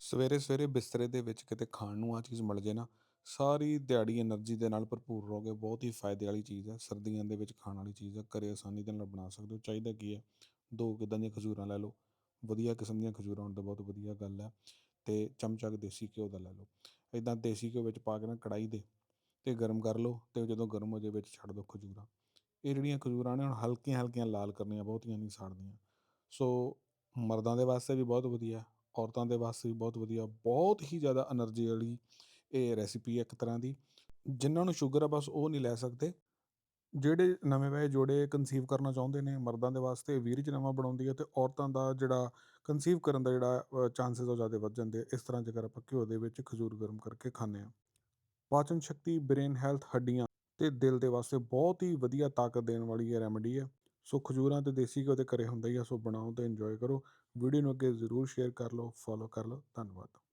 ਸਵੇਰੇ ਸਵੇਰੇ ਬਿਸਤਰੇ ਦੇ ਵਿੱਚ ਕਿਤੇ ਖਾਣ ਨੂੰ ਆਹ ਚੀਜ਼ ਮਿਲ ਜੇ ਨਾ, ਸਾਰੀ ਦਿਹਾੜੀ ਐਨਰਜੀ ਦੇ ਨਾਲ ਭਰਪੂਰ ਰਹੋਗੇ, ਬਹੁਤ ਹੀ ਫਾਇਦੇ ਵਾਲੀ ਚੀਜ਼ ਹੈ, ਸਰਦੀਆਂ ਦੇ ਵਿੱਚ ਖਾਣ ਵਾਲੀ ਚੀਜ਼ ਹੈ, ਘਰੇ ਆਸਾਨੀ ਦੇ ਨਾਲ ਬਣਾ ਸਕਦੇ ਹੋ, ਚਾਹੀਦਾ ਕੀ ਹੈ, ਦੋ ਕਿੱਦਾਂ ਦੀਆਂ ਖਜੂਰਾਂ ਲੈ ਲਓ, ਵਧੀਆ ਕਿਸਮ ਦੀਆਂ ਖਜੂਰਾਂ ਹੋਣ ਤਾਂ ਬਹੁਤ ਵਧੀਆ ਗੱਲ ਹੈ ਅਤੇ ਚਮਚਾ ਕੁ ਦੇਸੀ ਘਿਓ ਦਾ ਲੈ ਲਓ ਇੱਦਾਂ ਦੇਸੀ ਘਿਓ ਵਿੱਚ ਪਾ ਕੇ ਨਾ ਕੜਾਹੀ ਦੇ ਅਤੇ ਗਰਮ ਕਰ ਲਓ ਅਤੇ ਜਦੋਂ ਗਰਮ ਹੋ ਜਾਵੇ ਵਿੱਚ ਛੱਡ ਦਿਓ ਖਜੂਰਾਂ, ਇਹ ਜਿਹੜੀਆਂ ਖਜੂਰਾਂ ਨੇ ਹੁਣ ਹਲਕੀਆਂ ਹਲਕੀਆਂ ਲਾਲ ਕਰਨੀਆਂ, ਬਹੁਤੀਆਂ ਨਹੀਂ ਸਾੜਨੀਆਂ, ਸੋ ਮਰਦਾਂ ਦੇ ਵਾਸਤੇ ਵੀ ਬਹੁਤ ਵਧੀਆ ਔਰਤਾਂ ਦੇ ਵਾਸਤੇ ਬਹੁਤ ਵਧੀਆ, ਬਹੁਤ ਹੀ ਜ਼ਿਆਦਾ એનર્ਜੀ ਵਾਲੀ ਇਹ ਰੈਸਪੀ ਹੈ ਇੱਕ ਤਰ੍ਹਾਂ ਦੀ, ਜਿਨ੍ਹਾਂ ਨੂੰ ਸ਼ੂਗਰ ਆ ਬਸ ਉਹ ਨਹੀਂ ਲੈ ਸਕਦੇ। ਜਿਹੜੇ ਨਵੇਂ ਵਿਆਹੇ ਜੋੜੇ ਕਨਸੀਵ ਕਰਨਾ ਚਾਹੁੰਦੇ ਨੇ, ਮਰਦਾਂ ਦੇ ਵਾਸਤੇ ਵੀਰ ਜਨਮਾ ਬਣਾਉਂਦੀ ਹੈ ਤੇ ਔਰਤਾਂ ਦਾ ਜਿਹੜਾ ਕਨਸੀਵ ਕਰਨ ਦਾ ਜਿਹੜਾ ਚਾਂਸਸ ਉਹ ਜ਼ਿਆਦਾ ਵੱਧ ਜਾਂਦੇ ਇਸ ਤਰ੍ਹਾਂ ਜੇਕਰ ਆਪਾਂ ਘਿਓ ਦੇ ਵਿੱਚ ਖਜੂਰ ਗਰਮ ਕਰਕੇ ਖਾਂਦੇ ਆ ਪਾਚਨ ਸ਼ਕਤੀ ਬ੍ਰੇਨ ਹੈਲਥ ਹੱਡੀਆਂ ਤੇ ਦਿਲ ਦੇ ਵਾਸਤੇ ਬਹੁਤ ਹੀ ਵਧੀਆ ਤਾਕਤ ਦੇਣ ਵਾਲੀ ਇਹ ਰੈਮਡੀ ਹੈ। ਸੋ ਖਜੂਰਾਂ ਤੇ ਦੇਸੀ ਘਿਓ ਦੇ ਘਰੇ ਹੁੰਦਾ ਹੀ ਆ, ਸੋ ਬਣਾਓ ਤੇ ਇੰਜੋਏ ਕਰੋ। ਵੀਡੀਓ ਨੂੰ ਅੱਗੇ ਜ਼ਰੂਰ ਸ਼ੇਅਰ ਕਰ ਲਓ ਫੋਲੋ ਕਰ ਲਓ, ਧੰਨਵਾਦ।